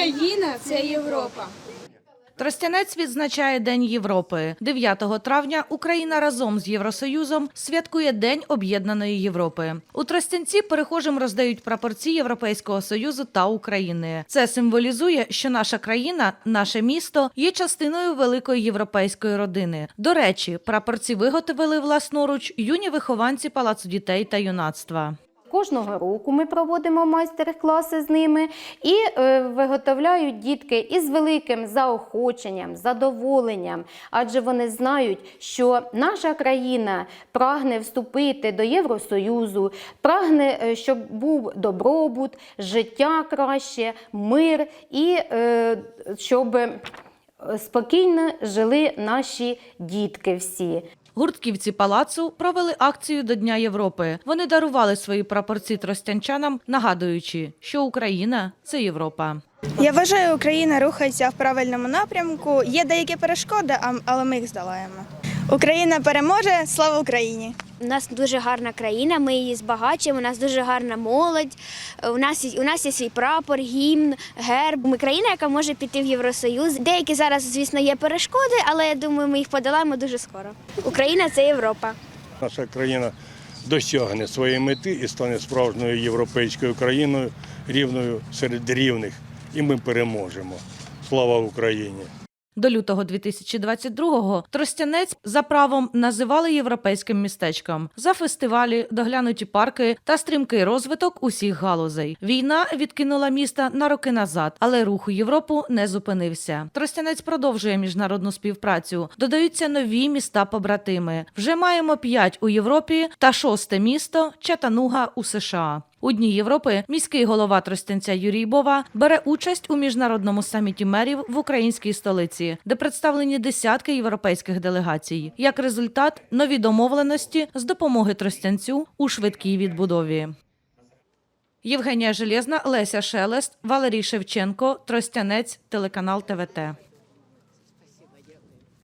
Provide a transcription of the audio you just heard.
Україна це Європа. Тростянець відзначає День Європи. 9 травня Україна разом з Євросоюзом святкує День Об'єднаної Європи. У Тростянці перехожим роздають прапорці Європейського союзу та України. Це символізує, що наша країна, наше місто є частиною великої європейської родини. До речі, прапорці виготовили власноруч юні вихованці Палацу дітей та юнацтва. Кожного року ми проводимо майстер-класи з ними і е, виготовляють дітки із великим заохоченням, задоволенням, адже вони знають, що наша країна прагне вступити до Євросоюзу, прагне, е, щоб був добробут, життя краще, мир і е, щоб спокійно жили наші дітки всі. Гуртківці палацу провели акцію до Дня Європи. Вони дарували свої прапорці тростянчанам, нагадуючи, що Україна це Європа. Я вважаю, Україна рухається в правильному напрямку. Є деякі перешкоди, але ми їх здолаємо. Україна переможе! Слава Україні! У нас дуже гарна країна, ми її збагачуємо, у нас дуже гарна молодь, у нас, у нас є свій прапор, гімн, герб. Ми країна, яка може піти в Євросоюз. Деякі зараз, звісно, є перешкоди, але я думаю, ми їх подолаємо дуже скоро. Україна це Європа. Наша країна досягне своєї мети і стане справжньою європейською країною, рівною серед рівних. І ми переможемо. Слава Україні! До лютого 2022-го Тростянець за правом називали європейським містечком за фестивалі, доглянуті парки та стрімкий розвиток усіх галузей. Війна відкинула міста на роки назад, але рух у Європу не зупинився. Тростянець продовжує міжнародну співпрацю. Додаються нові міста-побратими. Вже маємо п'ять у Європі та шосте місто Чатануга у США. У Дні Європи міський голова Тростянця Юрій Бова бере участь у міжнародному саміті мерів в українській столиці, де представлені десятки європейських делегацій. Як результат, нові домовленості з допомоги Тростянцю у швидкій відбудові. Євгенія Железна, Леся Шелест, Валерій Шевченко, Тростянець, телеканал ТВТ.